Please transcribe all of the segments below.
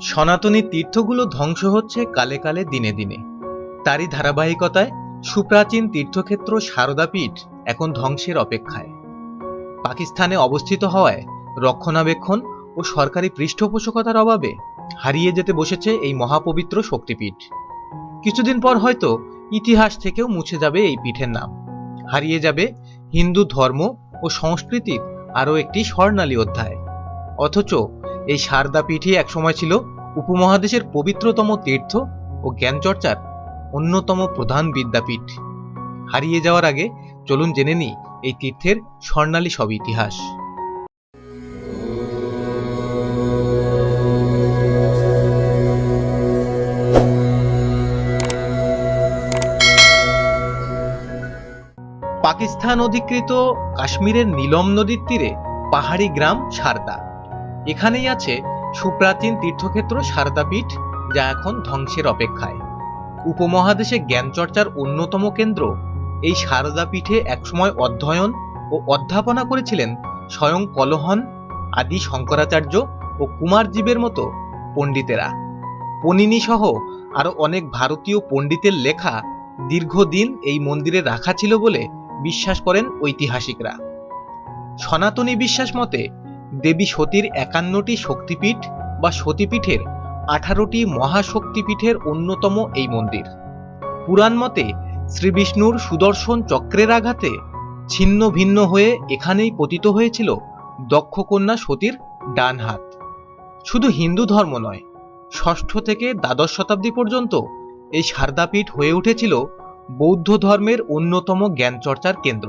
সনাতনী তীর্থগুলো ধ্বংস হচ্ছে কালে কালে, দিনে দিনে। তারই ধারাবাহিকতায় সুপ্রাচীন তীর্থক্ষেত্র সারদাপীঠ এখন ধ্বংসের অপেক্ষায়। পাকিস্তানে অবস্থিত হওয়ায় রক্ষণাবেক্ষণ ও সরকারি পৃষ্ঠপোষকতার অভাবে হারিয়ে যেতে বসেছে এই মহাপবিত্র শক্তিপীঠ। কিছুদিন পর হয়তো ইতিহাস থেকেও মুছে যাবে এই পীঠের নাম। হারিয়ে যাবে হিন্দু ধর্ম ও সংস্কৃতির আরও একটি স্বর্ণালী অধ্যায়। অথচ এই সারদা পীঠই একসময় ছিল উপমহাদেশের পবিত্রতম তীর্থ ও জ্ঞানচর্চার অন্যতম প্রধান বিদ্যাপীঠ। হারিয়ে যাওয়ার আগে চলুন জেনে নিই এই তীর্থের স্বর্ণালী সব ইতিহাস। পাকিস্তান অধিকৃত কাশ্মীরের নীলম নদীর তীরে পাহাড়ি গ্রাম সারদা এখানেই আছে সুপ্রাচীন তীর্থক্ষেত্র সারদাপীঠ, যা এখন ধ্বংসের অপেক্ষায়। উপমহাদেশে জ্ঞানচর্চার অন্যতম কেন্দ্র, এই সারদা পীঠে একসময় অধ্যয়ন ও অধ্যাপনা করেছিলেন স্বয়ং কলহন, আদি শঙ্করাচার্য ও কুমারজীবের মতো পণ্ডিতেরা। পনিনি সহ আরও অনেক ভারতীয় পণ্ডিতের লেখা দীর্ঘদিন এই মন্দিরে রাখা ছিল বলে বিশ্বাস করেন ঐতিহাসিকরা। সনাতনী বিশ্বাস মতে দেবী সতীর একান্নটি শক্তিপীঠ বা সতীপীঠের আঠারোটি মহাশক্তিপীঠের অন্যতম এই মন্দির। পুরাণ মতে শ্রীবিষ্ণুর সুদর্শন চক্রের আঘাতে ছিন্ন ভিন্ন হয়ে এখানেই পতিত হয়েছিল দক্ষকন্যা সতীর ডান হাত। শুধু হিন্দু ধর্ম নয়, ষষ্ঠ থেকে দ্বাদশ শতাব্দী পর্যন্ত এই সারদাপীঠ হয়ে উঠেছিল বৌদ্ধ ধর্মের অন্যতম জ্ঞানচর্চার কেন্দ্র।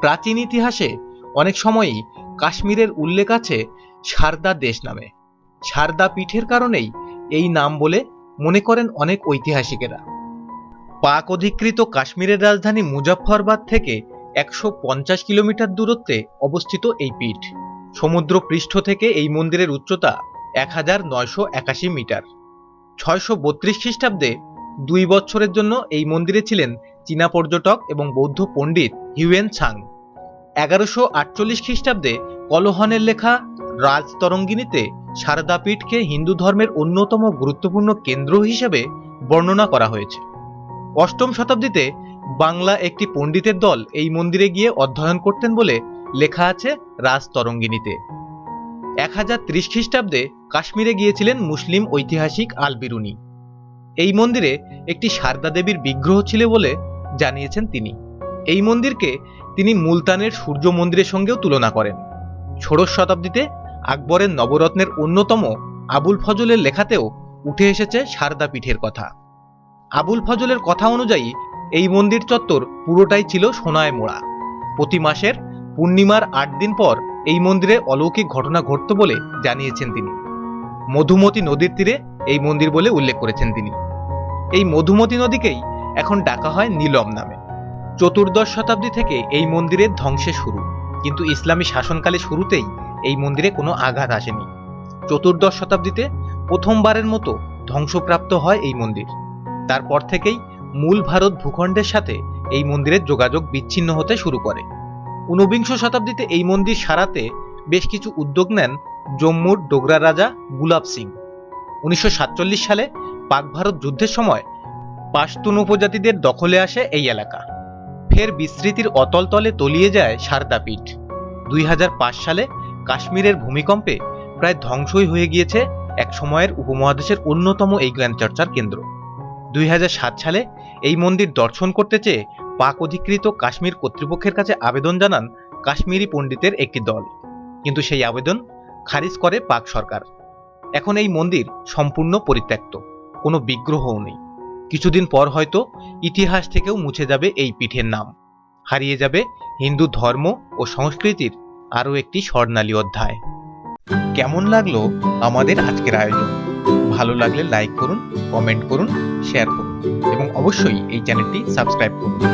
প্রাচীন ইতিহাসে অনেক সময়ই কাশ্মীরের উল্লেখ আছে সারদা দেশ নামে। সারদা পীঠের কারণেই এই নাম বলে মনে করেন অনেক ঐতিহাসিকেরা। পাক অধিকৃত কাশ্মীরের রাজধানী মুজাফফরবাদ থেকে একশো পঞ্চাশ কিলোমিটার দূরত্বে অবস্থিত এই পীঠ। সমুদ্র পৃষ্ঠ থেকে এই মন্দিরের উচ্চতা এক হাজার নয়শো একাশি মিটার। ছয়শো বত্রিশ খ্রিস্টাব্দে দুই বছরের জন্য এই মন্দিরে ছিলেন চীনা পর্যটক এবং বৌদ্ধ পণ্ডিত হিউয়েন ছাং এগারোশো আটচল্লিশ খ্রিস্টাব্দে কলহনের লেখা রাজতরঙ্গিনীতে সারদাপীঠকে হিন্দু ধর্মের অন্যতম গুরুত্বপূর্ণ কেন্দ্র হিসেবে বর্ণনা করা হয়েছে। অষ্টম শতাব্দীতে বাংলা একটি পণ্ডিতের দল এই মন্দিরে গিয়ে অধ্যয়ন করতেন বলে লেখা আছে রাজতরঙ্গিনীতে। এক হাজার ত্রিশ খ্রিস্টাব্দে কাশ্মীরে গিয়েছিলেন মুসলিম ঐতিহাসিক আল বিরুনি এই মন্দিরে একটি সারদা দেবীর বিগ্রহ ছিল বলে জানিয়েছেন তিনি। এই মন্দিরকে তিনি মুলতানের সূর্য মন্দিরের সঙ্গেও তুলনা করেন। ষোড়শ শতাব্দীতে আকবরের নবরত্নের অন্যতম আবুল ফজলের লেখাতেও উঠে এসেছে সারদা পীঠের কথা। আবুল ফজলের কথা অনুযায়ী এই মন্দির চত্বর পুরোটাই ছিল সোনায় মোড়া। প্রতি মাসের পূর্ণিমার আট দিন পর এই মন্দিরে অলৌকিক ঘটনা ঘটত বলে জানিয়েছেন তিনি। মধুমতি নদীর তীরে এই মন্দির বলে উল্লেখ করেছেন তিনি। এই মধুমতি নদীকেই এখন ডাকা হয় নীলম নামে। চতুর্দশ শতাব্দী থেকে এই মন্দিরের ধ্বংসের শুরু। কিন্তু ইসলামী শাসনকালে শুরুতেই এই মন্দিরে কোনো আঘাত আসেনি। চতুর্দশ শতাব্দীতে প্রথমবারের মতো ধ্বংসপ্রাপ্ত হয় এই মন্দির। তারপর থেকেই মূল ভারত ভূখণ্ডের সাথে এই মন্দিরের যোগাযোগ বিচ্ছিন্ন হতে শুরু করে। ঊনবিংশ শতাব্দীতে এই মন্দির সারাতে বেশ কিছু উদ্যোগ নেন জম্মুর ডোগরা রাজা গুলাব সিং। উনিশশো সাতচল্লিশ সালে পাক ভারত যুদ্ধের সময় পাশতুন উপজাতিদের দখলে আসে এই এলাকা। ফের বিস্তৃতির অতল তলে তলিয়ে যায় সারদাপীঠ। দুই হাজার পাঁচ সালে কাশ্মীরের ভূমিকম্পে প্রায় ধ্বংসই হয়ে গিয়েছে এক সময়ের উপমহাদেশের অন্যতম এই জ্ঞানচর্চার কেন্দ্র। দুই হাজার সাত সালে এই মন্দির দর্শন করতে চেয়ে পাক অধিকৃত কাশ্মীর কর্তৃপক্ষের কাছে আবেদন জানান কাশ্মীরি পণ্ডিতের একটি দল। কিন্তু সেই আবেদন খারিজ করে পাক সরকার। এখন এই মন্দির সম্পূর্ণ পরিত্যক্ত, কোনো বিগ্রহও নেই। কিছুদিন পর হয়তো ইতিহাস থেকেও মুছে যাবে এই পিঠের নাম। হারিয়ে যাবে হিন্দু ধর্ম ও সংস্কৃতির আরও একটি স্বর্ণালী অধ্যায়। কেমন লাগল আমাদের আজকের আয়োজন? ভালো লাগলে লাইক করুন কমেন্ট করুন শেয়ার করুন এবং অবশ্যই এই চ্যানেলটি সাবস্ক্রাইব করুন।